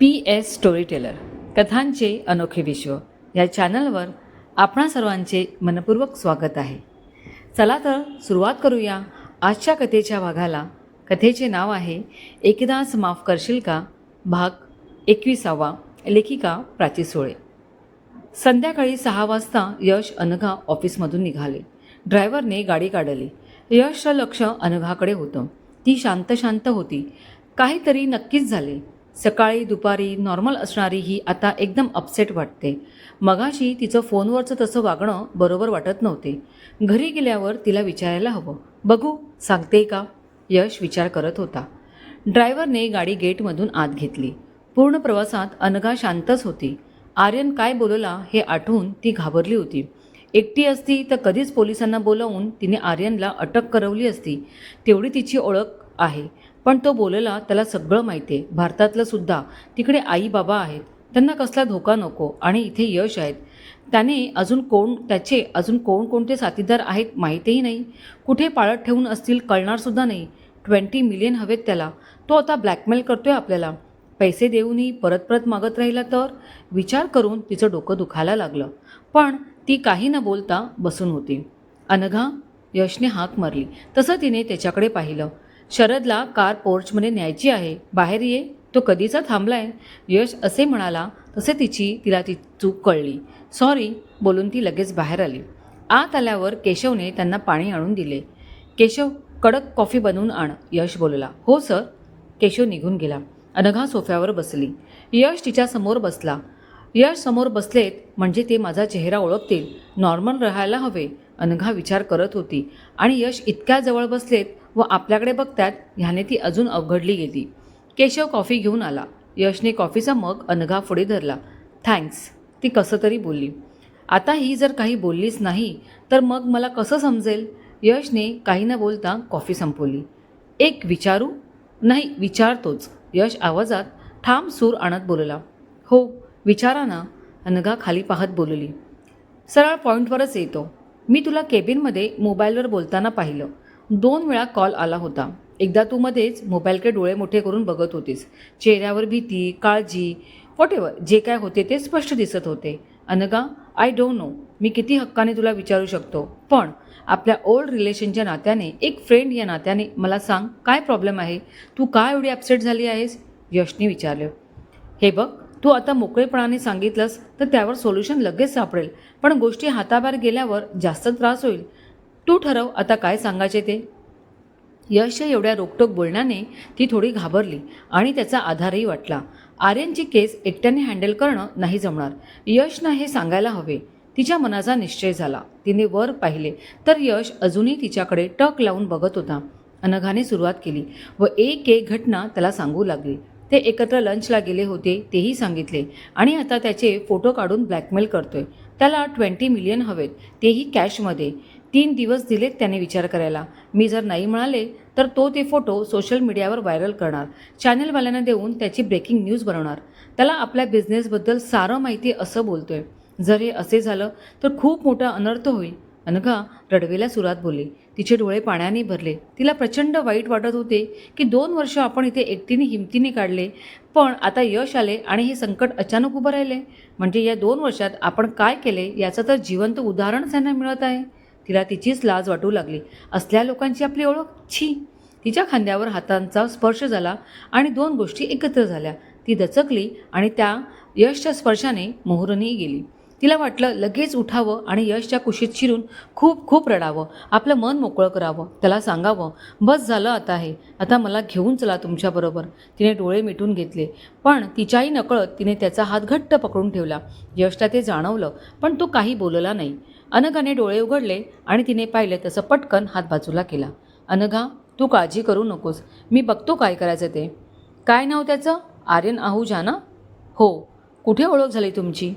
P S story teller कथांचे अनोखे विश्व. या चॅनलवर आपणा सर्वांचे मनपूर्वक स्वागत आहे. चला तर सुरुवात करूया आजच्या कथेच्या भागाला कथेचे नाव आहे एकदाच माफ करशील का? भाग एकविसावा. लेखिका प्राची सोळे. संध्याकाळी सहा वाजता यश अनघा ऑफिसमधून निघाले. ड्रायव्हरने गाडी काढली. यशचं लक्ष अनघाकडे होतं. ती शांत शांत होती. काहीतरी नक्कीच झाले. सकाळी दुपारी नॉर्मल असणारी ही आता एकदम अपसेट वाटते. मगाशी तिचं फोनवरचं तसं वागणं बरोबर वाटत नव्हते. घरी गेल्यावर तिला विचारायला हवं. बघू सांगते का? यश विचार करत होता. ड्रायव्हरने गाडी गेटमधून आत घेतली. पूर्ण प्रवासात अनघा शांतच होती. आर्यन काय बोलला हे आठवून ती घाबरली होती. एकटी असती तर कधीच पोलिसांना बोलावून तिने आर्यनला अटक करवली असती. तेवढी तिची ओळख आहे. पण तो बोलला त्याला सगळं माहिती आहे भारतातलं सुद्धा. तिकडे आई बाबा आहेत. त्यांना कसला धोका नको आणि इथे यश आहेत. त्याने अजून कोण त्याचे अजून कोण कोणते साथीदार आहेत माहितीही नाही. कुठे पाळत ठेवून असतील कळणारसुद्धा नाही. ट्वेंटी मिलियन हवेत त्याला. तो आता ब्लॅकमेल करतोय आपल्याला. पैसे देऊनही परत परत मागत राहिला तर? विचार करून तिचं डोकं दुखायला लागलं. पण ती काही न बोलता बसून होती. अनघा यशने हाक मारली. तसं तिने त्याच्याकडे पाहिलं. शरदला कार पोर्चमध्ये न्यायची आहे. बाहेर ये. तो कधीचा थांबलाय? यश असे म्हणाला तसे तिची तिला ती चूक कळली. सॉरी बोलून ती लगेच बाहेर आली. आत आल्यावर केशवने त्यांना पाणी आणून दिले. केशव कडक कॉफी बनवून आण यश बोलला. हो सर. केशव निघून गेला. अनघा सोफ्यावर बसली. यश तिच्यासमोर बसला. यश समोर बसलेत म्हणजे ते माझा चेहरा ओळखतील. नॉर्मल राहायला हवे अनघा विचार करत होती. आणि यश इतक्या जवळ बसलेत व आपल्याकडे बघतात ह्याने ती अजून अवघडली गेली. केशव कॉफी घेऊन आला. यशने कॉफीचा मग अनघा पुढे धरला. थँक्स. ती कसं तरी बोलली. आता ही जर काही बोललीच नाही तर मग मला कसं समजेल? यशने काही न बोलता कॉफी संपवली. एक विचारू? नाही विचारतोच. यश आवाजात ठाम सूर आणत बोलला. हो विचारा ना. अनघा खाली पाहत बोलली. सरळ पॉईंटवरच येतो. मी तुला केबिनमध्ये मोबाईलवर बोलताना पाहिलं. दोन वेळा कॉल आला होता. एकदा तू मध्येच मोबाईलकडे डोळे मोठे करून बघत होतीस. चेहऱ्यावर भीती काळजी वॉट जे काय होते ते स्पष्ट दिसत होते. अनगा आय डोंट नो मी किती हक्काने तुला विचारू शकतो. पण आपल्या ओल्ड रिलेशनच्या नात्याने एक फ्रेंड या नात्याने मला सांग काय प्रॉब्लेम आहे? तू का एवढी ॲपसेट झाली आहेस? यशने विचारलं. हे बघ तू आता मोकळेपणाने सांगितलंस तर त्यावर सोल्युशन लगेच सापडेल. पण गोष्टी हाताबाहेर गेल्यावर जास्त त्रास होईल. तू ठरव आता काय सांगायचे ते? यशच्या एवढ्या रोकटोक बोलण्याने ती थोडी घाबरली आणि त्याचा आधारही वाटला. आर्यनची केस एकट्याने हँडल करणं नाही जमणार. यशनं हे सांगायला हवे. तिच्या मनाचा निश्चय झाला. तिने वर पाहिले तर यश अजूनही तिच्याकडे टक लावून बघत होता. अनघाने सुरुवात केली व एक एक घटना त्याला सांगू लागली. ते एकत्र लंचला गेले होते तेही सांगितले. आणि आता त्याचे फोटो काढून ब्लॅकमेल करतोय. त्याला ट्वेंटी मिलियन हवेत तेही कॅशमध्ये. तीन दिवस दिलेत त्याने विचार करायला. मी जर नाही म्हणाले तर तो ते फोटो सोशल मीडियावर व्हायरल करणार. चॅनलवाल्यांना देऊन त्याची ब्रेकिंग न्यूज बनवणार. त्याला आपल्या बिझनेसबद्दल सारं माहिती असं बोलतोय. जर हे असे झालं तर खूप मोठा अनर्थ होईल. अनघा रडवेला सुरात बोलली. तिचे डोळे पाण्याने भरले. तिला प्रचंड वाईट वाटत होते की दोन वर्ष आपण इथे एकटीने हिमतीने काढले पण आता यश आले आणि हे संकट अचानक उभं राहिले. म्हणजे या दोन वर्षात आपण काय केले याचं तर जिवंत उदाहरण त्यांना मिळत आहे. तिला तिचीच लाज वाटू लागली. असल्या लोकांची आपली ओळख? छी. तिच्या खांद्यावर हातांचा स्पर्श झाला आणि दोन गोष्टी एकत्र झाल्या. ती दचकली आणि त्या यशच्या स्पर्शाने मोहरणी गेली. तिला वाटलं लगेच उठावं आणि यशच्या कुशीत शिरून खूप खूप रडावं. आपलं मन मोकळं करावं. त्याला सांगावं बस झालं आता हे. आता मला घेऊन चला तुमच्याबरोबर तिने डोळे मिटून घेतले. पण तिच्याही नकळत तिने त्याचा हात घट्ट पकडून ठेवला. यशला ते जाणवलं पण तो काही बोलला नाही. अनघाने डोळे उघडले आणि तिने पाहिले तसं पटकन हात बाजूला केला. अनघा तू काळजी करू नकोस. मी बघतो काय करायचं ते. काय नाव त्याचं? आर्यन आहुजा ना हो. कुठे ओळख झाली तुमची?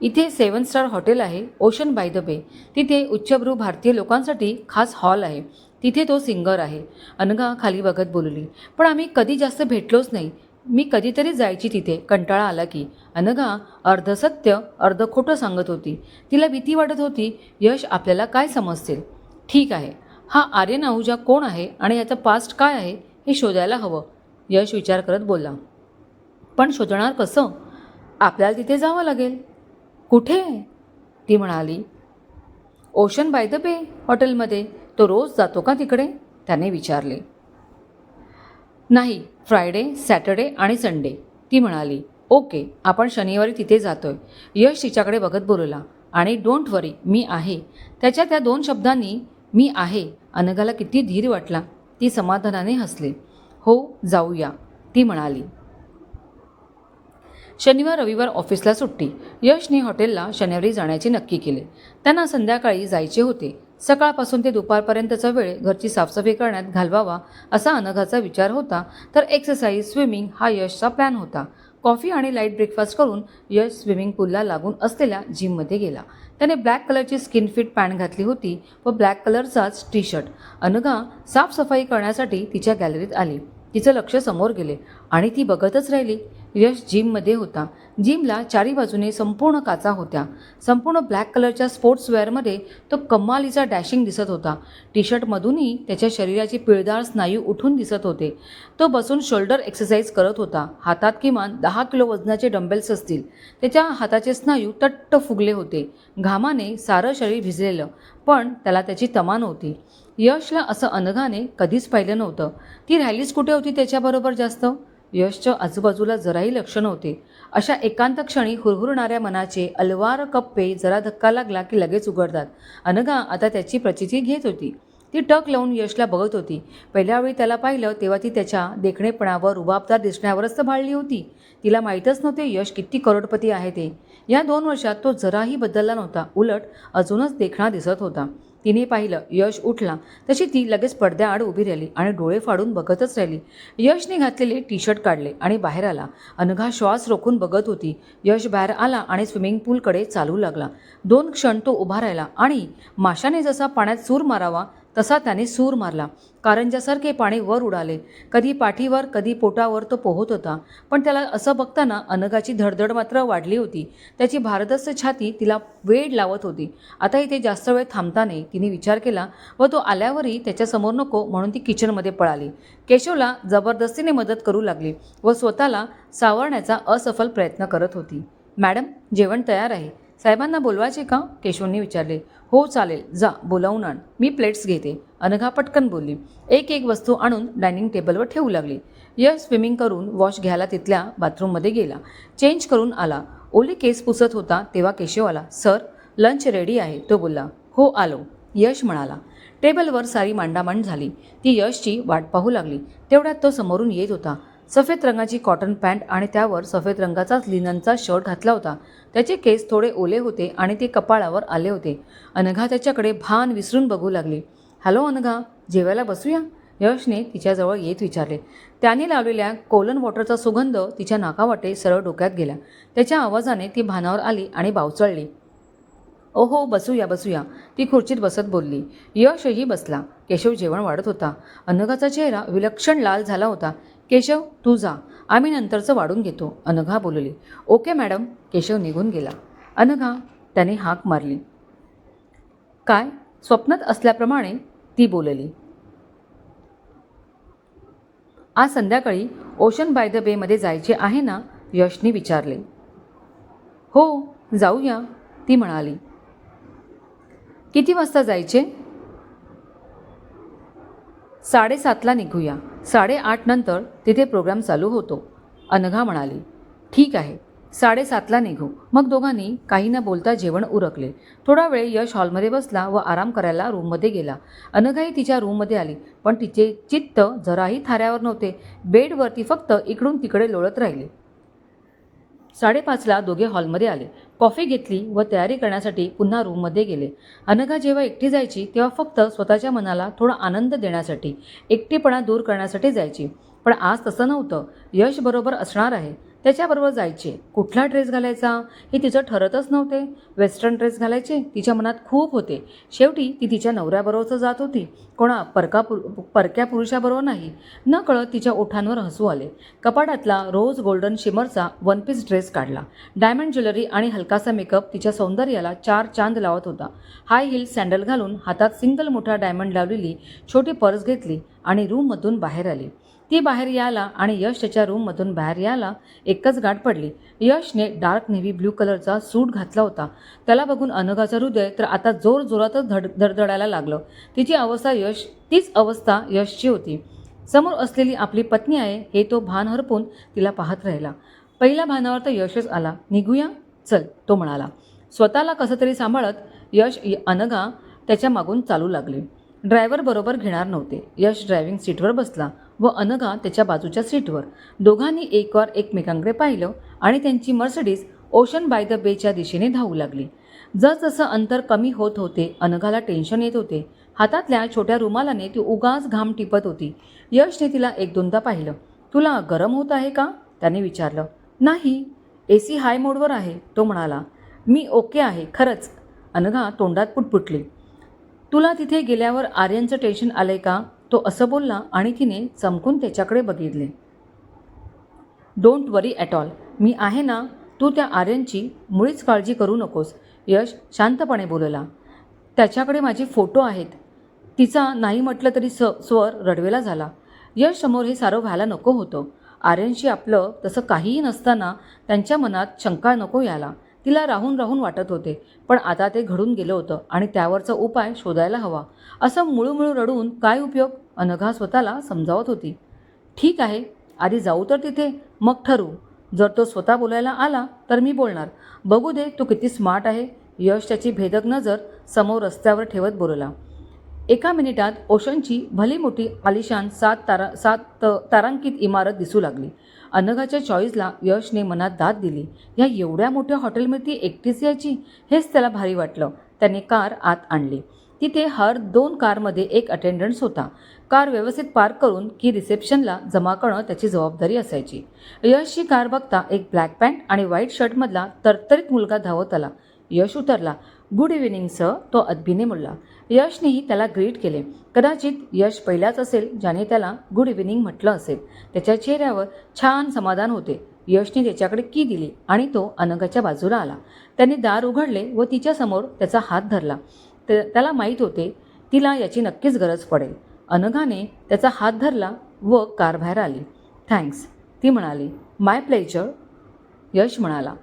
इथे सेवन स्टार हॉटेल आहे. Ocean by the bay. तिथे उच्चभ्रू भारतीय लोकांसाठी खास हॉल आहे. तिथे तो सिंगर आहे. अनघा खाली बघत बोलली. पण आम्ही कधी जास्त भेटलोच नाही. मी कधीतरी जायची तिथे. कंटाळा आला की. अनघा अर्ध सत्य अर्ध खोटं सांगत होती. तिला भीती वाटत होती यश आपल्याला काय समजतील? ठीक आहे. हा आर्यन आहुजा कोण आहे आणि याचं पास्ट काय आहे हे शोधायला हवं. यश विचार करत बोलला. पण शोधणार कसं? आपल्याला तिथे जावं लागेल. कुठे? ती म्हणाली. ओशन बाय द बे हॉटेलमध्ये. तो रोज जातो का तिकडे? त्याने विचारले. नाही फ्रायडे सॅटर्डे आणि संडे. ती म्हणाली ओके आपण शनिवारी तिथे जातोय. यश तिच्याकडे बघत बोलला आणि डोंट वरी मी आहे. त्याच्या त्या दोन शब्दांनी मी आहे अनघाला किती धीर वाटला. ती समाधानाने हसली. हो जाऊया ती म्हणाली. शनिवार रविवार ऑफिसला सुट्टी. यशने हॉटेलला शनिवारी जाण्याचे नक्की केले. त्यांना संध्याकाळी जायचे होते. सकाळपासून ते दुपारपर्यंतचा वेळ घरची साफसफाई करण्यात घालवावा असा अनघाचा विचार होता तर एक्सरसाइज स्विमिंग हा यशचा प्लॅन होता. कॉफी आणि लाइट ब्रेकफास्ट करून यश स्विमिंग पूलला लागून असलेल्या जिममध्ये गेला. त्याने ब्लॅक कलरची स्किन फिट पॅन्ट घातली होती व ब्लॅक कलरचाच टी शर्ट अनघा साफसफाई करण्यासाठी तिच्या गॅलरीत आली. तिचं लक्ष समोर गेले आणि ती बघतच राहिली. यश जिममध्ये होता. जिमला चारी बाजूने संपूर्ण काचा होत्या. संपूर्ण ब्लॅक कलरच्या स्पोर्ट्सवेअरमध्ये तो कमालीचा डॅशिंग दिसत होता. टी शर्टमधूनही त्याच्या शरीराची पिळदार स्नायू उठून दिसत होते. तो बसून शोल्डर एक्सरसाइज करत होता. हातात किमान दहा किलो वजनाचे डंबेल्स असतील. त्याच्या हाताचे स्नायू तट्ट फुगले होते. घामाने सारं शरीर भिजलेलं पण त्याला त्याची तमा नव्हती. यशला असं अनघाने कधीच पाहिलं नव्हतं. ती रॅलीज कुठे होती त्याच्याबरोबर जास्त? यशच्या आजूबाजूला जराही लक्ष नव्हते. अशा एकांत क्षणी हुरहुरणाऱ्या मनाचे अलवार कप्पे जरा धक्का लागला की लगेच उघडतात. अनघा आता त्याची प्रचिती घेत होती. ती टक लावून यशला बघत होती. पहिल्या वेळी त्याला पाहिलं तेव्हा ती त्याच्या देखणेपणावर रुबाबदार दिसण्यावरच तर भाळली होती. तिला माहीतच नव्हते यश किती करोडपती आहे ते. या दोन वर्षात तो जराही बदलला नव्हता. उलट अजूनच देखणा दिसत होता. तिने पाहिलं. यश उठला. तशी ती लगेच पडद्याआड उभी राहिली आणि डोळे फाडून बघतच राहिली. यशने घातलेले टी शर्ट काढले आणि बाहेर आला. अनघा श्वास रोखून बघत होती. यश बाहेर आला आणि स्विमिंग पूलकडे चालू लागला. दोन क्षण तो उभा राहिला आणि माशाने जसा पाण्यात सूर मारावा तसा त्याने सूर मारला. कारंजासारखे पाणी वर उडाले. कधी पाठीवर कधी पोटावर तो पोहत होता. पण त्याला असं बघताना अनगाची धडधड मात्र वाढली होती. त्याची भारदस्त छाती तिला वेड लावत होती. आता इथे जास्त वेळ थांबता नाही. तिने विचार केला व तो आल्यावरही त्याच्यासमोर नको म्हणून ती किचनमध्ये पळाली. केशवला जबरदस्तीने मदत करू लागली व स्वतःला सावरण्याचा असफल प्रयत्न करत होती. मॅडम जेवण तयार आहे. साहेबांना बोलवायचे का? केशवने विचारले. हो चालेल. जा बोलावून आण. मी प्लेट्स घेते. अनघा पटकन बोलली. एक एक वस्तू आणून डायनिंग टेबलवर ठेवू लागली. यश स्विमिंग करून वॉश घ्यायला तिथल्या बाथरूममध्ये गेला. चेंज करून आला. ओली केस पुसत होता तेव्हा केशव आला. सर लंच रेडी आहे. तो बोलला. हो आलो. यश म्हणाला. टेबलवर सारी मांडामांड झाली. ती यशची वाट पाहू लागली. तेवढ्यात तो समोरून येत होता. सफेद रंगाची कॉटन पॅन्ट आणि त्यावर सफेद रंगाचाच लिननचा शर्ट घातला होता. त्याचे केस थोडे ओले होते आणि ते कपाळावर आले होते. अनघा त्याच्याकडे भान विसरून बघू लागली. हॅलो अनघा जेवायला बसूया? यशने तिच्याजवळ येत विचारले. त्याने लावलेल्या कोलन वॉटरचा सुगंध तिच्या नाकावाटे सरळ डोक्यात गेला. त्याच्या आवाजाने ती भानावर आली आणि बावचळली. ओहो बसूया बसूया ती खुर्चीत बसत बोलली. यशही बसला. केशव जेवण वाढत होता. अनघाचा चेहरा विलक्षण लाल झाला होता. केशव तू जा. आम्ही नंतरचं वाढून घेतो. अनघा बोलली. Okay madam. केशव निघून गेला. अनघा त्याने हाक मारली. काय? स्वप्नात असल्याप्रमाणे ती बोलली. आज संध्याकाळी ओशन बाय द बेमध्ये जायचे आहे ना? यशने विचारले. हो जाऊया ती म्हणाली. किती वाजता जायचे? साडेसातला निघूया. साडेआठ नंतर तिथे प्रोग्राम चालू होतो. अनघा म्हणाली ठीक आहे. साडेसातला निघू. मग दोघांनी काही न बोलता जेवण उरकले. थोडा वेळ यश हॉलमध्ये बसला व आराम करायला रूममध्ये गेला. अनघाही तिच्या रूममध्ये आली पण तिचे चित्त जराही थाऱ्यावर नव्हते. बेडवरती फक्त इकडून तिकडे लोळत राहिले. साडेपाचला दोघे हॉलमध्ये आले. कॉफी घेतली व तयारी करण्यासाठी पुन्हा रूममध्ये गेले. अनघा जेव्हा एकटी जायची तेव्हा फक्त स्वतःच्या मनाला थोडा आनंद देण्यासाठी एकटेपणा दूर करण्यासाठी जायची. पण आज तसं नव्हतं. यश बरोबर असणार आहे. त्याच्याबरोबर जायचे. कुठला ड्रेस घालायचा? हे तिचं ठरतच नव्हते. वेस्टर्न ड्रेस घालायचे तिच्या मनात खूप होते. शेवटी ती तिच्या नवऱ्याबरोबरच जात होती. कोणा परका पुर परक्या पुरुषाबरोबर नाही. न कळत तिच्या ओठांवर हसू आले. कपाटातला रोज गोल्डन शिमरचा वन पीस ड्रेस काढला. डायमंड ज्वेलरी आणि हलकासा मेकअप तिच्या सौंदर्याला चार चांद लावत होता. हाय हिल सँडल घालून हातात सिंगल मोठा डायमंड लावलेली छोटी पर्स घेतली आणि रूममधून बाहेर आली. ती बाहेर यायला आणि यश त्याच्या रूममधून बाहेर यायला एकच गाठ पडली. यशने डार्क नेव्ही ब्ल्यू कलरचा सूट घातला होता. त्याला बघून अनघाचं हृदय तर आता जोर जोरातच धड धडधडायला लागलं. तिची अवस्था यश तीच अवस्था यशची होती. समोर असलेली आपली पत्नी आहे हे तो भान हरपून तिला पाहत राहिला. पहिल्या भानावर तर यशच आला. निघूया? चल तो म्हणाला. स्वतःला कसं तरी सांभाळत यश य- अनघा त्याच्या मागून चालू लागले. ड्रायव्हर बरोबर घेणार नव्हते. यश ड्रायव्हिंग सीटवर बसला. व अनघा त्याच्या बाजूच्या सीटवर. दोघांनी एकवार एकमेकांकडे पाहिलं आणि त्यांची मर्सडीज ओशन बाय द बेच्या दिशेने धावू लागली. जसजसं अंतर कमी होत होते अनघाला टेन्शन येत होते. हातातल्या छोट्या रुमालाने ती उगाच घाम टिपत होती. यशने तिला एक दोनदा पाहिलं. तुला गरम होत आहे का? त्याने विचारलं. नाही. ए सी हाय मोडवर आहे तो म्हणाला. मी ओके आहे खरंच. अनघा तोंडात पुटपुटली. तुला तिथे गेल्यावर आर्यनचं टेन्शन आलंय का? तो असं बोलला आणि तिने चमकून त्याच्याकडे बघितले. डोंट वरी ॲट ऑल मी आहे ना तू त्या आर्यनची मुळीच काळजी करू नकोस यश शांतपणे बोलला. त्याच्याकडे माझे फोटो आहेत. तिचा नाही म्हटलं तरी स स्वर रडवेला झाला. यश समोर हे सारं व्हायला नको होतं. आर्यनशी आपलं तसं काहीही नसताना त्यांच्या मनात शंका नको यायला. तिला राहून राहून वाटत होते. पण आता ते घडून गेलं होतं आणि त्यावरचा उपाय शोधायला हवा. असं मुळूमुळू रडून काय उपयोग? अनघा स्वतःला समजावत होती. ठीक आहे आधी जाऊ तर तिथे मग ठरवू. जर तो स्वतः बोलायला आला तर मी बोलणार. बघू दे तू किती स्मार्ट आहे. यश त्याची भेदक नजर समोर रस्त्यावर ठेवत बोलला. एका मिनिटात ओशनची भली मोठी आलिशान सात तारा सात त- तारांकित इमारत दिसू लागली. अनघाच्या चॉईसला यशने मनात दाद दिली. या एवढ्या मोठ्या हॉटेलमध्ये ती एकटीच यायची? हेच त्याला भारी वाटलं. त्याने कार आत आणली. तिथे हर दोन कारमध्ये एक अटेंडन्स होता. कार व्यवस्थित पार्क करून की रिसेप्शनला जमा करणं त्याची जबाबदारी असायची. यशची कार बघता एक ब्लॅक पॅन्ट आणि व्हाईट शर्टमधला तरतरीत मुलगा धावत आला. यश उतरला. गुड इव्हिनिंग सर तो अदबीने बोलला. यशनेही त्याला ग्रीट केले. कदाचित यश पहिलाच असेल ज्याने त्याला गुड इव्हिनिंग म्हटलं असेल. त्याच्या चेहऱ्यावर छान समाधान होते. यशने त्याच्याकडे की दिली आणि तो अनघाच्या बाजूला आला. त्याने दार उघडले व तिच्यासमोर त्याचा हात धरला. त्याला माहीत होते तिला याची नक्कीच गरज पडेल. अनघाने त्याचा हात धरला व कार बाहेर आली. थँक्स ती म्हणाली. माय प्लेजर यश म्हणाला.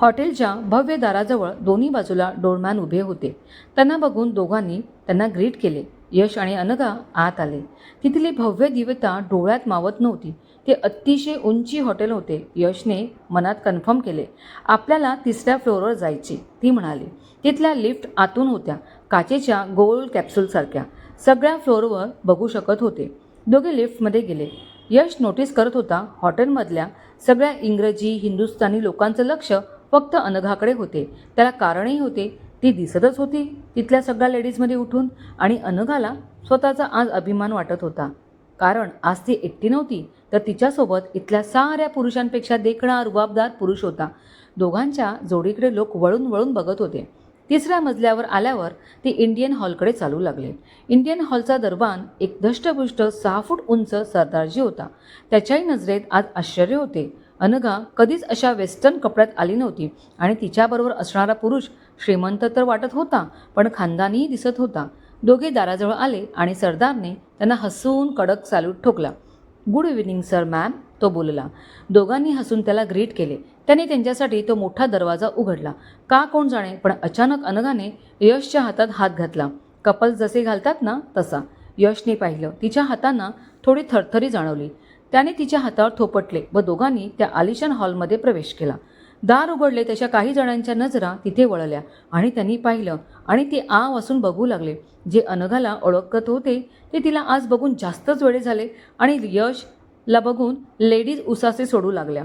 हॉटेलच्या भव्य दाराजवळ दोन्ही बाजूला डोरमॅन उभे होते. त्यांना बघून दोघांनी त्यांना ग्रीट केले. यश आणि अनघा आत आले. तिथली भव्य दिव्यता डोळ्यात मावत नव्हती. ते अतिशय उंची हॉटेल होते. यशने मनात कन्फर्म केले. आपल्याला तिसऱ्या फ्लोअरवर जायचे. ती म्हणाली तिथल्या लिफ्ट आतून होत्या. काचेच्या गोल कॅप्सूलसारख्या. सगळ्या फ्लोअरवर बघू शकत होते. दोघे लिफ्टमध्ये गेले. यश नोटीस करत होता हॉटेलमधल्या सगळ्या इंग्रजी हिंदुस्थानी लोकांचं लक्ष फक्त अनघाकडे होते. त्याला कारणही होते. ती दिसतच होती तिथल्या सगळ्या लेडीजमध्ये उठून आणि अनघाला स्वतःचा आज अभिमान वाटत होता. कारण आज ती एकटी नव्हती तर तिच्यासोबत इथल्या साऱ्या पुरुषांपेक्षा देखणा रुबाबदार पुरुष होता. दोघांच्या जोडीकडे लोक वळून वळून बघत होते. तिसऱ्या मजल्यावर आल्यावर ते इंडियन हॉलकडे चालू लागले. इंडियन हॉलचा दरबान एक धष्टपुष्ट सहा फूट उंच सरदारजी होता. त्याच्याही नजरेत आज आश्चर्य होते. अनघा कधीच अशा वेस्टर्न कपड्यात आली नव्हती आणि तिच्याबरोबर असणारा पुरुष श्रीमंत तर वाटत होता पण खानदानीही दिसत होता. दोघे दाराजवळ आले आणि सरदारने त्यांना हसून कडक सॅल्यूट ठोकला. गुड इव्हिनिंग सर मॅम तो बोलला. दोघांनी हसून त्याला ग्रीट केले. त्याने त्यांच्यासाठी तो मोठा दरवाजा उघडला. का कोण जाणे? पण अचानक अनघाने यशच्या हातात हात घातला. कपल्स जसे घालतात ना तसा. यशने पाहिलं. तिच्या हातांना थोडी थरथरी जाणवली. त्याने तिच्या हातावर थोपटले व दोघांनी त्या आलिशान हॉलमध्ये प्रवेश केला. दार उघडले तशा काही जणांच्या नजरा तिथे वळल्या आणि त्यांनी पाहिलं आणि ते आ वासून बघू लागले. जे अनघाला ओळखत होते ते तिला आज बघून जास्तच वेळे झाले आणि यशला बघून लेडीज उसासे सोडू लागल्या.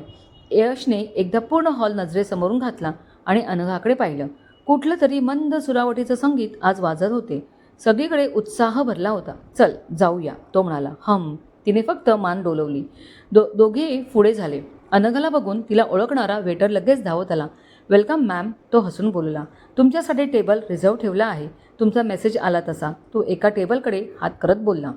यशने एकदा पूर्ण हॉल नजरेसमोरून घातला आणि अनघाकडे पाहिलं. कुठलं तरी मंद सुरावटीचं संगीत आज वाजत होते. सगळीकडे उत्साह भरला होता. चल जाऊया तो म्हणाला. हम तिने फक्त मान डोलवली. दो दोघे पुढे झाले. अनघाला बघून तिला ओळखणारा वेटर लगेच धावत आला. वेलकम मॅम तो हसून बोलला. तुमच्यासाठी टेबल रिझर्व ठेवला आहे. तुमचा मेसेज आला तसा. तो एका टेबलकडे हात करत बोलला.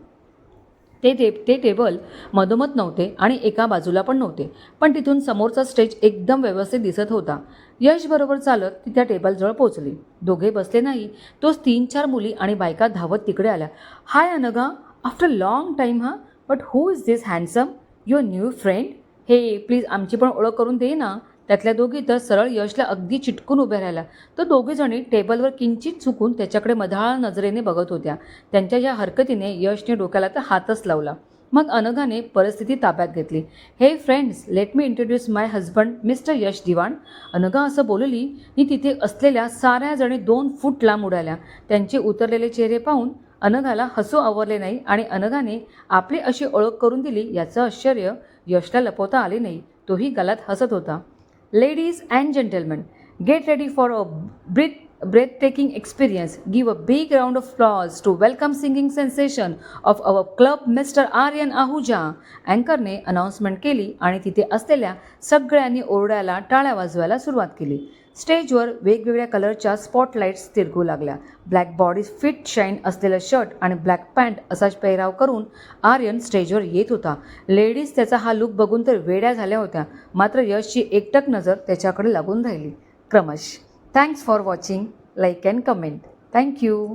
ते टे ते टेबल मधोमध नव्हते आणि एका बाजूला पण नव्हते. पण तिथून समोरचा स्टेज एकदम व्यवस्थित दिसत होता. यशबरोबर चालत ती त्या टेबलजवळ पोचली दोघे बसले नाही. तोच तीन चार मुली आणि बायका धावत तिकडे आल्या. Hi Anagha after long time हा. But who is this handsome your new friend hey please आमची पण ओळख करून दे ना. त्यातल्या दोघी तर सरळ यशला अगदी चिटकून उभ्या राहिल्या तर दोघीजणी टेबलवर किंचित चुकून त्याच्याकडे मधाळ नजरेने बघत होत्या. त्यांच्या या हरकतीने यशने डोक्याला तर हातच लावला. मग अनघाने परिस्थिती ताब्यात घेतली. Hey friends let me introduce my husband mister Yash Diwan. Anagha असं बोलली नी तिथे असलेल्या साऱ्या जणी दोन फूट लांब उडाल्या. त्यांचे उतरलेले चेहरे पाहून अनघाला हसू आवरले नाही आणि अनघाने आपली अशी ओळख करून दिली याचं आश्चर्य यशला लपवता आले नाही. तोही गलात हसत होता. Ladies and gentleman get ready for a breath breathtaking experience. Give a big round of applause to welcome singing sensation of our club mister Aryan Ahuja अँकरने announcement केली आणि तिथे असलेल्या सगळ्यांनी ओरड्याला टाळ्या वाजवायला सुरुवात केली. स्टेजवर वेगवेगळ्या कलरच्या स्पॉटलाईट्स तिरकू लागल्या. ब्लॅक बॉडी फिट शाईन असलेलं शर्ट आणि ब्लॅक पॅन्ट असाच पेहराव करून आर्यन स्टेजवर येत होता. लेडीज त्याचा हा लुक बघून तर वेड्या झाल्या होत्या. मात्र यशची एकटक नजर त्याच्याकडे लागून राहिली. क्रमश. Thanks for watching like and comment thank you